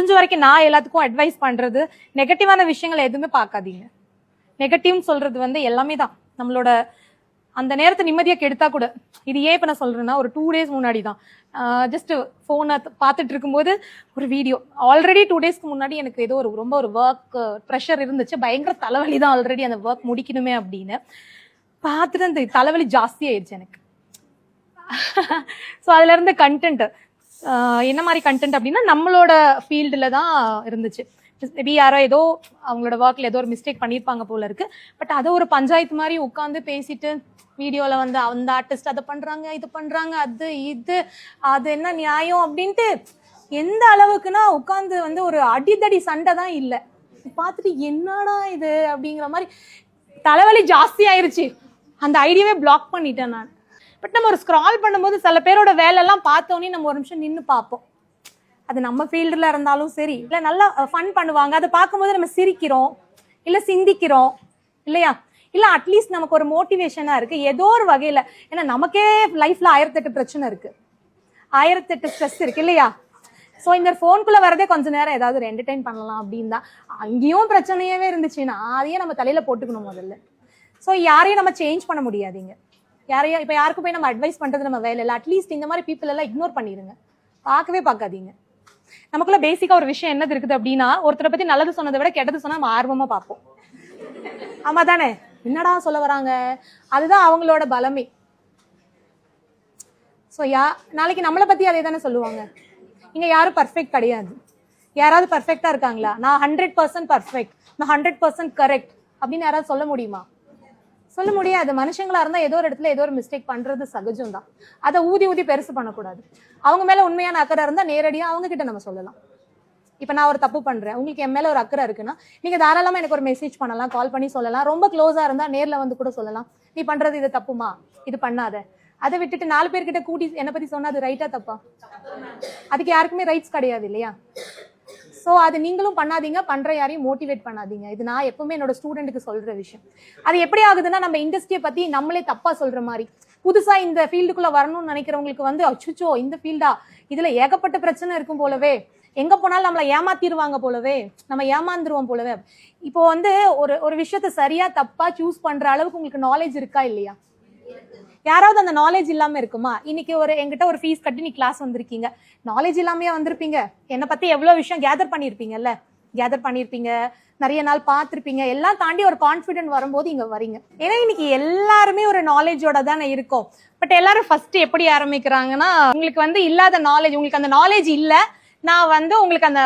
முடிஞ்ச வரைக்கும் நான் எல்லாத்துக்கும் அட்வைஸ் பண்றது நெகட்டிவான விஷயங்களை எதுவுமே பார்க்காதீங்க. நெகட்டிவ்னு சொல்றது வந்து எல்லாமே தான். நம்மளோட அந்த நேரத்தை நிம்மதியாக கெடுத்தா கூட இது ஏன் இப்ப நான் சொல்றேன்னா ஒரு டூ டேஸ் முன்னாடி தான். ஜஸ்ட் ஃபோனை பார்த்துட்டு இருக்கும்போது ஒரு வீடியோ ஆல்ரெடி டூ டேஸ்க்கு முன்னாடி எனக்கு ஏதோ ஒரு ரொம்ப ஒரு ஒர்க் ப்ரெஷர் இருந்துச்சு. பயங்கர தலைவலி தான் ஆல்ரெடி அந்த ஒர்க் முடிக்கணுமே அப்படின்னு. பார்த்துட்டு அந்த தலைவலி ஜாஸ்தி ஆயிடுச்சு எனக்கு. ஸோ அதுல இருந்த கண்டென்ட் என்ன மாதிரி கண்டென்ட் அப்படின்னா நம்மளோட ஃபீல்டில் தான் இருந்துச்சு. மேபி யாரோ ஏதோ அவங்களோட ஒர்க்கில் ஏதோ ஒரு மிஸ்டேக் பண்ணியிருப்பாங்க போல இருக்கு. பட் அதை ஒரு பஞ்சாயத்து மாதிரி உட்காந்து பேசிட்டு வீடியோவில் வந்து அந்த ஆர்டிஸ்ட் அதை பண்ணுறாங்க இது பண்ணுறாங்க அது இது அது என்ன நியாயம் அப்படின்ட்டு எந்த அளவுக்குன்னா உட்காந்து வந்து ஒரு அடிதடி சண்டை தான் இல்லை. பார்த்துட்டு என்னடா இது அப்படிங்கிற மாதிரி தலைவலி ஜாஸ்தி ஆயிருச்சு. அந்த ஐடியாவே பிளாக் பண்ணிட்டேன் நான். பட் நம்ம ஒரு ஸ்க்ரால் பண்ணும்போது சில பேரோட வேலையெல்லாம் பார்த்தோன்னே நம்ம ஒரு நிமிஷம் நின்று பார்ப்போம். அது நம்ம ஃபீல்டில் இருந்தாலும் சரி இல்லை நல்லா ஃபன் பண்ணுவாங்க. அதை பார்க்கும்போது நம்ம சிரிக்கிறோம் இல்லை சிந்திக்கிறோம் இல்லையா? இல்லை அட்லீஸ்ட் நமக்கு ஒரு மோட்டிவேஷனாக இருக்குது ஏதோ ஒரு வகையில் ஏன்னா நமக்கே லைஃப்பில் ஆயிரத்தெட்டு பிரச்சனை இருக்குது ஆயிரத்தெட்டு ஸ்ட்ரெஸ் இருக்குது இல்லையா? ஸோ இந்த ஃபோனுக்குள்ளே வரதே கொஞ்ச நேரம் ஏதாவது ஒரு என்டர்டைன் பண்ணலாம் அப்படின்னு தான் அங்கேயும் பிரச்சனையாவே இருந்துச்சுன்னா அதையே நம்ம தலையில் போட்டுக்கணும் முதல்ல. ஸோ யாரையும் நம்ம சேஞ்ச் பண்ண முடியாதீங்க. யாரையும் இப்போ யாருக்கும் போய் நம்ம அட்வைஸ் பண்ணுறது நம்ம வேலை இல்லை. அட்லீஸ்ட் இந்த மாதிரி பீப்புள் எல்லாம் இக்னோர் பண்ணிடுங்க பார்க்கவே பார்க்காதீங்க. நமக்குள்ள பேசிக்கா ஒரு விஷயம் என்னது இருக்குது அப்படின்னா ஒருத்தரை பத்தி நல்லது சொன்னதை விட கெட்டது சொன்னா நம்ம ஆர்வமா பார்ப்போம். ஆமா தானே என்னடா சொல்ல வராங்க? அதுதான் அவங்களோட பலமே. ஸோ யா நாளைக்கு நம்மளை பத்தி அதே தானே சொல்லுவாங்க. இங்க யாரும் பர்ஃபெக்ட் கிடையாது. யாராவது பர்ஃபெக்டா இருக்காங்களா? நான் ஹண்ட்ரட் பர்சன்ட் பர்ஃபெக்ட் நான் ஹண்ட்ரட் பர்சன்ட் கரெக்ட் அப்படின்னு யாராவது சொல்ல முடியுமா? சொல்ல முடியாது. மனுஷங்களா இருந்தா ஏதோ ஒரு இடத்துல ஏதோ ஒரு மிஸ்டேக் பண்றது சகஜம் தான் அதை ஊதி ஊதி பெருசு பண்ணக்கூடாது. அவங்க மேல உண்மையான அக்கறை இருந்தா நேரடியா அவங்க கிட்ட நம்ம சொல்லலாம். இப்ப நான் ஒரு தப்பு பண்றேன். உங்களுக்கு என் மேல ஒரு அக்கறை இருக்குன்னா நீங்க தாராளமா எனக்கு ஒரு மெசேஜ் பண்ணலாம் கால் பண்ணி சொல்லலாம். ரொம்ப க்ளோஸா இருந்தா நேர்ல வந்து கூட சொல்லலாம். நீ பண்றது இது தப்புமா? இது பண்ணாத. அதை விட்டுட்டு நாலு பேர்கிட்ட கூட்டி என்னை பத்தி சொன்னா அது ரைட்டா தப்பா? அதுக்கு யாருக்குமே ரைட்ஸ் கிடையாது இல்லையா? ஸோ அது நீங்களும் பண்ணாதீங்க. பண்ணுற யாரையும் மோட்டிவேட் பண்ணாதீங்க. இது நான் எப்பவுமே என்னோட ஸ்டூடெண்ட்டுக்கு சொல்கிற விஷயம். அது எப்படி ஆகுதுன்னா நம்ம இண்டஸ்ட்ரியை பற்றி நம்மளே தப்பாக சொல்கிற மாதிரி. புதுசாக இந்த ஃபீல்டுக்குள்ளே வரணும்னு நினைக்கிறவங்களுக்கு வந்து அச்சுச்சோ இந்த ஃபீல்டா இதில் ஏகப்பட்ட பிரச்சனை இருக்கும் போலவே. எங்கே போனாலும் நம்மளை ஏமாத்திடுவாங்க போலவே. நம்ம ஏமாந்துருவோம் போலவே. இப்போ வந்து ஒரு ஒரு விஷயத்த சரியாக தப்பாக சூஸ் பண்ணுற அளவுக்கு உங்களுக்கு நாலேஜ் இருக்கா இல்லையா? யாராவது அந்த நாலேஜ் இல்லாம இருக்குமா? இன்னைக்கு ஒரு எங்கிட்ட ஒரு ஃபீஸ் கட்டி நீ கிளாஸ் வந்திருக்கீங்க. நாலேஜ் இல்லாமயே வந்திருப்பீங்க. என்னை பத்தி எவ்வளவு விஷயம் கேதர் பண்ணியிருப்பீங்கல்ல கேதர் பண்ணியிருப்பீங்க நிறைய நாள் பார்த்துருப்பீங்க. எல்லாம் தாண்டி ஒரு கான்ஃபிடென்ட் வரும்போது இங்க வரீங்க. ஏன்னா இன்னைக்கு எல்லாருமே ஒரு நாலேஜோட தானே இருக்கும். பட் எல்லாரும் ஃபர்ஸ்ட் எப்படி ஆரம்பிக்கிறாங்கன்னா உங்களுக்கு வந்து இல்லாத நாலேஜ் உங்களுக்கு அந்த நாலேஜ் இல்ல. நான் வந்து உங்களுக்கு அந்த